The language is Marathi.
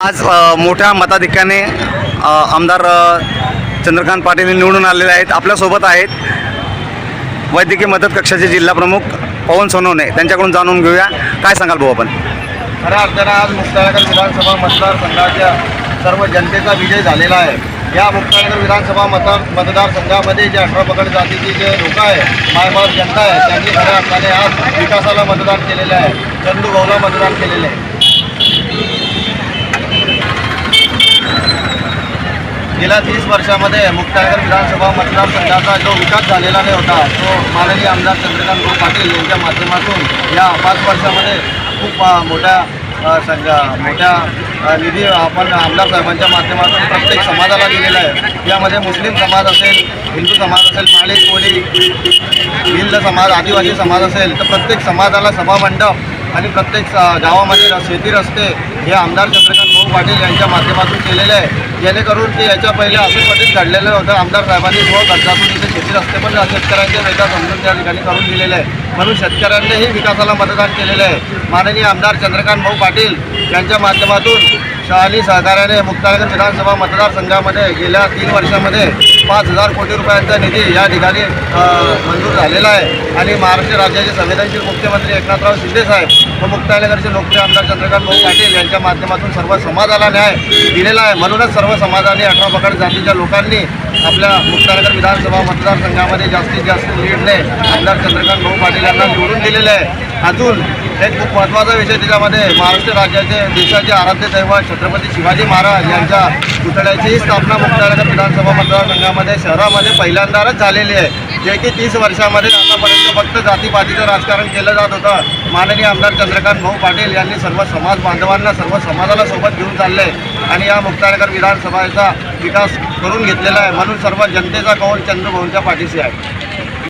आज मोठ्या मताधिक्याने आमदार चंद्रकांत पाटील निवडून आलेले आहेत. आपल्यासोबत आहेत वैद्यकीय मदत कक्षाचे जिल्हाप्रमुख पवन सोनवणे. त्यांच्याकडून जाणून घेऊया. काय सांगाल भाऊ आपण? खऱ्या अर्थानं आज मुक्तानगर विधानसभा मतदारसंघाच्या सर्व जनतेचा विजय झालेला आहे. या मुक्तानगर विधानसभा मता मतदारसंघामध्ये जे अठरा पकड जातीची जे लोक आहे मायबाप जनता आहे त्यांनी खऱ्या अर्थाने आज विकासाला मतदान केलेलं आहे. चंदू भाऊला मतदान केलेलं आहे. गेल्या तीस वर्षामध्ये मुक्तागर विधानसभा मतदारसंघाचा जो विकास झालेला नाही होता तो माननीय आमदार चंद्रकांत भाऊ पाटील यांच्या माध्यमातून या पाच वर्षामध्ये खूप मोठ्या संघ मोठ्या निधी आपण आमदार साहेबांच्या माध्यमातून प्रत्येक समाजाला दिलेला आहे. यामध्ये मुस्लिम समाज असेल हिंदू समाज असेल माळी कोळी भिल्ल समाज आदिवासी समाज असेल तर प्रत्येक समाजाला सभामंडप आणि प्रत्येक गावामध्ये शेती रस्ते हे आमदार चंद्रकांत भाऊ पाटील यांच्या माध्यमातून केलेले आहे. जेणेकरून ते याच्या पहिले असं कधीच घडलेलं होतं. आमदार साहेबांनी व खर्चातून इथे शेती रस्ते पण शेतकऱ्यांच्या वेगळा समजून त्या ठिकाणी करून दिलेले आहे. म्हणून शेतकऱ्यांनीही विकासाला मतदान केलेलं आहे. माननीय आमदार चंद्रकांत भाऊ पाटील यांच्या माध्यमातून शहाली सहकार्याने मुक्तानगर विधानसभा मतदारसंघामध्ये गेल्या तीन वर्षामध्ये पाच हजार कोटी रुपयांचा निधी या ठिकाणी मंजूर झालेला आहे. आणि महाराष्ट्र राज्याचे संवेदनशील मुख्यमंत्री एकनाथराव शिंदे साहेब व मुक्तानगरचे लोकप्रिय आमदार चंद्रकांत भाऊ पाटील यांच्या माध्यमातून सर्व समाजाला न्याय दिलेला आहे. म्हणूनच सर्व समाजाने अठरा पकड जातीच्या लोकांनी आपल्या मुक्तानगर विधानसभा मतदारसंघामध्ये जास्तीत जास्त लीडने आमदार चंद्रकांत भाऊ पाटील यांना निवडून दिलेले आहे. अजून एक खूप महत्त्वाचा विषय त्याच्यामध्ये महाराष्ट्र राज्याचे देशाचे आराध्य दैवत छत्रपती शिवाजी महाराज यांच्या पुतळ्याची स्थापना मुक्तानगर विधानसभा मतदारसंघामध्ये शहरामध्ये पहिल्यांदाच झालेली आहे. जे की तीस वर्षामध्ये आतापर्यंत फक्त जातीपातीचं राजकारण केलं जात होतं. माननीय आमदार चंद्रकांत भाऊ पाटील यांनी सर्व समाज बांधवांना सर्व समाजाला सोबत घेऊन चालले आणि या मुक्तानगर विधानसभेचा विकास करून घेतलेला आहे. म्हणून सर्व जनतेचा कौल चंद्रभाऊंच्या पाठीशी आहे.